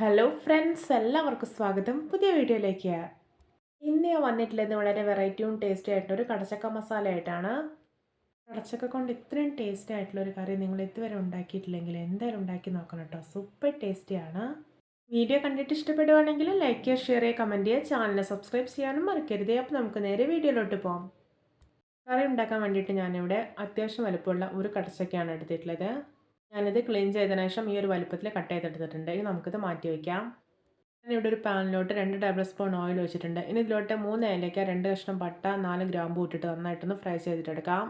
Hello friends എല്ലാവർക്കും സ്വാഗതം. പുതിയ വീഡിയോയിലേക്ക്. ഇന്ന് ഞാൻ വന്നിട്ടുള്ളത് വളരെ വെറൈറ്റിയും ടേസ്റ്റി ആയിട്ടുള്ള ഒരു കടച്ചക്ക മസാല ആയിട്ടാണ്. കടച്ചക്ക കൊണ്ട് ഇത്രയും ടേസ്റ്റി ആയിട്ടുള്ള ഒരു കറി നിങ്ങൾ ഇതുവരെ ഉണ്ടാക്കിയിട്ടില്ലെങ്കിൽ എന്തായാലും ഉണ്ടാക്കി നോക്കണം കേട്ടോ. സൂപ്പർ ടേസ്റ്റിയാണ് വീഡിയോ കണ്ടിട്ട് ഇഷ്ടപ്പെടുവാണെങ്കിൽ ലൈക്ക് ചെയ്യുക ഷെയർ ചെയ്യുക കമന്റ് ചെയ്യുക ചാനൽ സബ്സ്ക്രൈബ് ചെയ്യാനും മറക്കരുത്. അപ്പോൾ നമുക്ക് നേരെ വീഡിയോയിലോട്ട് പോകാം കറി ഉണ്ടാക്കാൻ വേണ്ടിയിട്ട് ഞാനിവിടെ അത്യാവശ്യം വലുപ്പമുള്ള ഒരു കടച്ചക്കയാണ് എടുത്തിട്ടുള്ളത്. ഞാനിത് ക്ലീൻ ചെയ്തതിനു ശേഷം ഈ ഒരു വലുപ്പത്തിൽ കട്ട് ചെയ്തെടുത്തിട്ടുണ്ട്. ഇനി നമുക്കിത് മാറ്റി വയ്ക്കാം ഇവിടെ ഒരു പാനിലോട്ട് രണ്ട് ടേബിൾ സ്പൂൺ ഓയിൽ വെച്ചിട്ടുണ്ട് ഇനി ഇതിലോട്ട് മൂന്ന് ഏലയ്ക്ക രണ്ട് കഷ്ണം പട്ട നാല് ഗ്രാമ്പു ഇട്ടിട്ട് നന്നായിട്ടൊന്ന് ഫ്രൈ ചെയ്തിട്ടെടുക്കാം.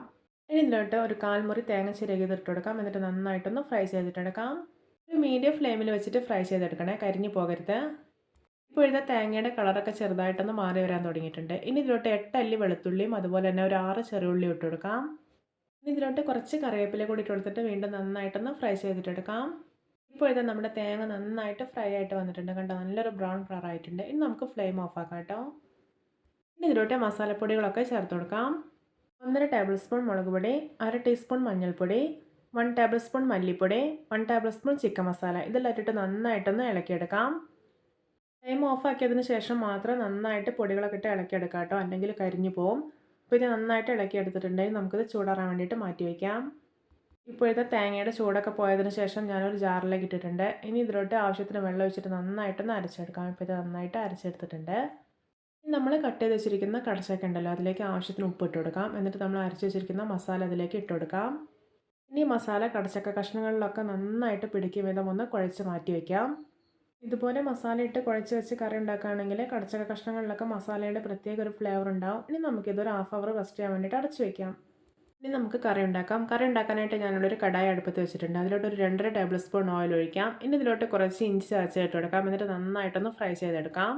ഇനി ഇതിലോട്ട് ഒരു കാൽമുറി തേങ്ങ ചിരകിയത് കൊടുക്കാം എന്നിട്ട് നന്നായിട്ടൊന്ന് ഫ്രൈ ചെയ്തിട്ടെടുക്കാം. ഒരു മീഡിയം ഫ്ലെയിമിൽ വെച്ചിട്ട് ഫ്രൈ ചെയ്തെടുക്കണേ. കരിഞ്ഞു പോകരുത്. ഇപ്പോഴത്തെ തേങ്ങയുടെ കളറൊക്കെ ചെറുതായിട്ടൊന്ന് മാറി വരാൻ തുടങ്ങിയിട്ടുണ്ട്. ഇനി ഇതിലോട്ട് എട്ട് അല്ലി വെളുത്തുള്ളിയും അതുപോലെ തന്നെ ഒരു ആറ് ചെറുള്ളി ഇട്ട് കൊടുക്കാം ഇതിലോട്ട് കുറച്ച് കറിവേപ്പില കൂടി ഇട്ട് കൊടുത്തിട്ട് വീണ്ടും നന്നായിട്ടൊന്ന് ഫ്രൈ ചെയ്തിട്ടെടുക്കാം. ഇപ്പോൾ ഇത് നമ്മുടെ തേങ്ങ നന്നായിട്ട് ഫ്രൈ ആയിട്ട് വന്നിട്ടുണ്ട്. കണ്ടോ നല്ലൊരു ബ്രൗൺ കളർ ആയിട്ടുണ്ട്. ഇനി നമുക്ക് ഫ്ലെയിം ഓഫ് ആക്കാം കേട്ടോ. ഇനി ഇതിലോട്ട് മസാലപ്പൊടികളൊക്കെ ചേർത്ത് കൊടുക്കാം. ഒന്നര ടേബിൾ സ്പൂൺ മുളക് പൊടി അര ടീസ്പൂൺ മഞ്ഞൾപ്പൊടി വൺ ടേബിൾ സ്പൂൺ മല്ലിപ്പൊടി one table spoon chicken masala ഇതെല്ലാം ഇട്ടിട്ട് നന്നായിട്ടൊന്ന് ഇളക്കിയെടുക്കാം. ഫ്ലെയിം ഓഫ് ആക്കിയതിന് ശേഷം മാത്രം നന്നായിട്ട് പൊടികളൊക്കെ ഇട്ട് ഇളക്കിയെടുക്കാം കേട്ടോ. അല്ലെങ്കിൽ കരിഞ്ഞു പോവും. ഇത് നന്നായിട്ട് ഇളക്കി എടുത്തിട്ടുണ്ടെങ്കിൽ നമുക്കിത് ചൂടാറാൻ വേണ്ടിയിട്ട് മാറ്റി വയ്ക്കാം. ഇപ്പോഴത്തെ തേങ്ങയുടെ ചൂടൊക്കെ പോയതിന് ശേഷം ഞാനൊരു ജാറിലേക്ക് ഇട്ടിട്ടുണ്ട്. ഇനി ഇതിലോട്ട് ആവശ്യത്തിന് വെള്ളം ഒഴിച്ചിട്ട് നന്നായിട്ടൊന്ന് അരച്ചെടുക്കാം. ഇപ്പോൾ ഇത് നന്നായിട്ട് അരച്ചെടുത്തിട്ടുണ്ട്. നമ്മൾ കട്ട് ചെയ്ത് വെച്ചിരിക്കുന്ന കടച്ചൊക്കെ ഉണ്ടല്ലോ അതിലേക്ക് ആവശ്യത്തിന് ഉപ്പ് ഇട്ട് കൊടുക്കാം. എന്നിട്ട് നമ്മൾ അരച്ച് വെച്ചിരിക്കുന്ന മസാല അതിലേക്ക് ഇട്ട് കൊടുക്കാം. ഇനി മസാല കടച്ചക്ക കഷ്ണങ്ങളിലൊക്കെ നന്നായിട്ട് പിടിക്കും വിധം ഒന്ന് കുഴച്ച് മാറ്റി വയ്ക്കാം. ഇതുപോലെ മസാല ഇട്ട് കുഴച്ച് വെച്ച് കറി ഉണ്ടാക്കുകയാണെങ്കിൽ കടച്ചക കഷ്ണങ്ങളിലൊക്കെ മസാലയുടെ പ്രത്യേക ഒരു ഫ്ലേവർ ഉണ്ടാവും. ഇനി നമുക്കിതൊരു ഹാഫ് അവർ റെസ്റ്റ് ചെയ്യാൻ വേണ്ടിയിട്ട് അടച്ചു വയ്ക്കാം ഇനി നമുക്ക് കറി ഉണ്ടാക്കാം. കറി ഉണ്ടാക്കാനായിട്ട് ഞാനിവിടെ ഒരു കടായി അടുപ്പത്ത് വെച്ചിട്ടുണ്ട്. അതിലോട്ട് ഒരു രണ്ടര ടേബിൾ സ്പൂൺ ഓയിൽ ഒഴിക്കാം. ഇനി ഇതിലോട്ട് കുറച്ച് ഇഞ്ചി ചതച്ചിട്ട് കൊടുക്കാം എന്നിട്ട് നന്നായിട്ടൊന്ന് ഫ്രൈ ചെയ്തെടുക്കാം.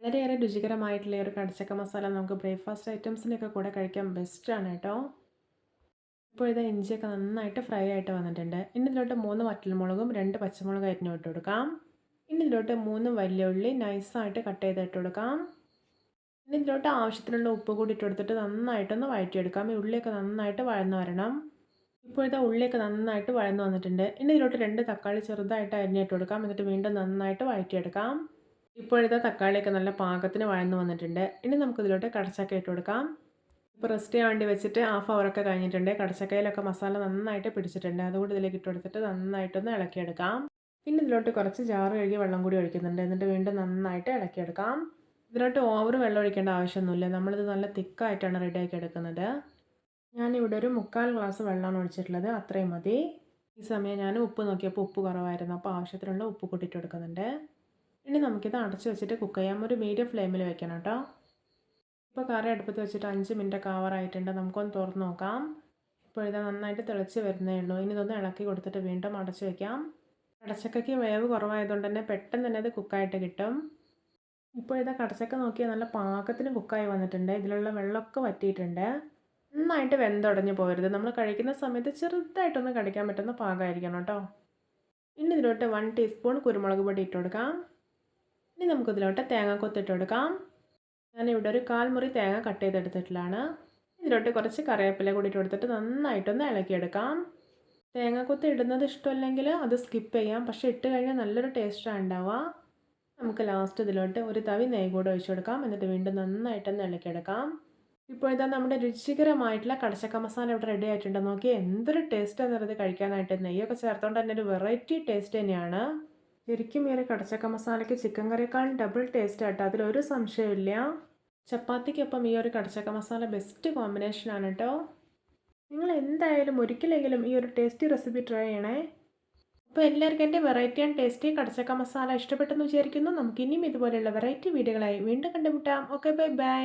വളരെയേറെ രുചികരമായിട്ടുള്ള ഒരു കടച്ചക്ക മസാല നമുക്ക് ബ്രേക്ക്ഫാസ്റ്റ് ഐറ്റംസിനൊക്കെ കൂടെ കഴിക്കാൻ ബെസ്റ്റാണ് കേട്ടോ. ഇപ്പോൾ ഇത് ഇഞ്ചിയൊക്കെ നന്നായിട്ട് ഫ്രൈ ആയിട്ട് വന്നിട്ടുണ്ട്. ഇനി ഇതിലോട്ട് മൂന്ന് വറ്റൽമുളകും രണ്ട് പച്ചമുളകും അരിഞ്ഞു ഇട്ട് കൊടുക്കാം. ഇതിലോട്ട് മൂന്ന് വലിയ ഉള്ളി നൈസായിട്ട് കട്ട് ചെയ്തിട്ട് കൊടുക്കാം. ഇതിലോട്ട് ആവശ്യത്തിനുള്ള ഉപ്പ് കൂടി ഇട്ട് കൊടുത്തിട്ട് നന്നായിട്ടൊന്ന് വഴറ്റിയെടുക്കാം. ഈ ഉള്ളിയൊക്കെ നന്നായിട്ട് വഴന്ന് വരണം. ഇപ്പോഴത്തെ ഉള്ളിയൊക്കെ നന്നായിട്ട് വഴന്ന് വന്നിട്ടുണ്ട്. ഇനി ഇതിലോട്ട് രണ്ട് തക്കാളി ചെറുതായിട്ട് അരിഞ്ഞിട്ട് കൊടുക്കാം. എന്നിട്ട് വീണ്ടും നന്നായിട്ട് വഴറ്റിയെടുക്കാം. ഇപ്പോഴത്തെ തക്കാളിയൊക്കെ നല്ല പാകത്തിന് വഴന്ന് വന്നിട്ടുണ്ട്. ഇനി നമുക്ക് ഇതിലോട്ട് കടച്ചക്ക ഇട്ട് കൊടുക്കാം. ഇപ്പോൾ റെസ്റ്റ് ചെയ്യാൻ വേണ്ടി വെച്ചിട്ട് ഹാഫ് അവറൊക്കെ കഴിഞ്ഞിട്ടുണ്ട്. കടച്ചക്കയിലൊക്കെ മസാല നന്നായിട്ട് പിടിച്ചിട്ടുണ്ട്. അതുകൊണ്ട് ഇതിലേക്ക് ഇട്ട് കൊടുത്തിട്ട് നന്നായിട്ടൊന്ന് ഇളക്കിയെടുക്കാം. പിന്നെ ഇതിലോട്ട് കുറച്ച് ജാറ് കഴുകി വെള്ളം കൂടി ഒഴിക്കുന്നുണ്ട്. എന്നിട്ട് വീണ്ടും നന്നായിട്ട് ഇളക്കിയെടുക്കാം. ഇതിലോട്ട് ഓവർ വെള്ളം ഒഴിക്കേണ്ട ആവശ്യമൊന്നുമില്ല. നമ്മളിത് നല്ല തിക്കായിട്ടാണ് റെഡിയാക്കി എടുക്കുന്നത്. ഞാനിവിടെ ഒരു മുക്കാൽ ഗ്ലാസ് വെള്ളമാണ് ഒഴിച്ചിട്ടുള്ളത്. അത്രയും മതി. ഈ സമയം ഞാൻ ഉപ്പ് നോക്കിയപ്പോൾ ഉപ്പ് കുറവായിരുന്നു. അപ്പോൾ ആവശ്യത്തിനുള്ള ഉപ്പ് കൂട്ടിയിട്ട് കൊടുക്കുന്നുണ്ട് ഇനി നമുക്കിത് അടച്ച് വെച്ചിട്ട് കുക്ക് ചെയ്യാം. ഒരു മീഡിയം ഫ്ലെയിമിൽ വെക്കണം കേട്ടോ. ഇപ്പോൾ കറി അടുപ്പത്ത് വെച്ചിട്ട് അഞ്ച് മിനിറ്റ് കവറായിട്ടുണ്ട് നമുക്കൊന്ന് തുറന്ന് നോക്കാം. ഇപ്പോൾ ഇത് നന്നായിട്ട് തിളച്ച് വരുന്നേ ഉള്ളൂ. ഇനി ഇതൊന്ന് ഇളക്കി കൊടുത്തിട്ട് വീണ്ടും അടച്ച് വയ്ക്കാം കടച്ചക്കയ്ക്ക് വേവ് കുറവായതുകൊണ്ട് തന്നെ പെട്ടെന്ന് തന്നെ അത് കുക്കായിട്ട് കിട്ടും. ഇപ്പോൾ ഇതാ കടച്ചക്ക നോക്കിയാൽ നല്ല പാകത്തിന് കുക്കായി വന്നിട്ടുണ്ട്. ഇതിലുള്ള വെള്ളമൊക്കെ വറ്റിയിട്ടുണ്ട്. നന്നായിട്ട് വെന്തുടഞ്ഞ് പോകരുത് നമ്മൾ കഴിക്കുന്ന സമയത്ത് ചെറുതായിട്ടൊന്ന് കടിക്കാൻ പറ്റുന്ന പാകമായിരിക്കണം കേട്ടോ. ഇനി ഇതിലോട്ട് വൺ ടീസ്പൂൺ കുരുമുളക് പൊടി ഇട്ട് കൊടുക്കാം. ഇനി നമുക്കിതിലോട്ട് തേങ്ങ കൊത്തിട്ട് കൊടുക്കാം. ഞാനിവിടെ ഒരു കാൽമുറി തേങ്ങ കട്ട് ചെയ്തെടുത്തിട്ടുള്ളതാണ്. ഇതിലോട്ട് കുറച്ച് കറിവേപ്പില കൂടി ഇട്ട് കൊടുത്തിട്ട് നന്നായിട്ടൊന്ന് ഇളക്കിയെടുക്കാം. തേങ്ങാക്കൊത്ത് ഇടുന്നത് ഇഷ്ടമല്ലെങ്കിൽ അത് സ്കിപ്പ് ചെയ്യാം. പക്ഷേ ഇട്ട് കഴിഞ്ഞാൽ നല്ലൊരു ടേസ്റ്റാണ് ഉണ്ടാവുക. നമുക്ക് ലാസ്റ്റ് ഇതിലോട്ട് ഒരു തവി നെയ്യ് കൂടെ ഒഴിച്ചു കൊടുക്കാം. എന്നിട്ട് വീണ്ടും നന്നായിട്ടൊന്ന് ഇളക്കിയെടുക്കാം. ഇപ്പോൾ ഇതാ നമ്മുടെ രുചികരമായിട്ടുള്ള കടച്ചക്ക മസാല ഇവിടെ റെഡി ആയിട്ടുണ്ട്. നോക്കി എന്തൊരു ടേസ്റ്റാണ് എന്നുള്ളത് കഴിക്കാനായിട്ട്. നെയ്യൊക്കെ ചേർത്തുകൊണ്ട് തന്നെ ഒരു വെറൈറ്റി ടേസ്റ്റ് തന്നെയാണ്. ശരിക്കും ഈ ഒരു കടച്ചക്ക മസാലയ്ക്ക് ചിക്കൻ കറിയേക്കാളും ഡബിൾ ടേസ്റ്റ് ആട്ടോ അതിലൊരു സംശയമില്ല ചപ്പാത്തിക്കൊപ്പം ഈ ഒരു കടച്ചക്ക മസാല ബെസ്റ്റ് കോമ്പിനേഷനാണ് കേട്ടോ. നിങ്ങൾ എന്തായാലും ഒരിക്കലെങ്കിലും ഈ ഒരു ടേസ്റ്റി റെസിപ്പി ട്രൈ ചെയ്യണേ. അപ്പോൾ എല്ലാവർക്കും എന്റെ വെറൈറ്റി ആൻഡ് ടേസ്റ്റി കടച്ചക്ക മസാല ഇഷ്ടപ്പെട്ടെന്ന് വിചാരിക്കുന്നു. നമുക്ക് ഇനിയും ഇതുപോലെയുള്ള വെറൈറ്റി വീഡിയോകളായി വീണ്ടും കണ്ടുമുട്ടാം. Okay bye bye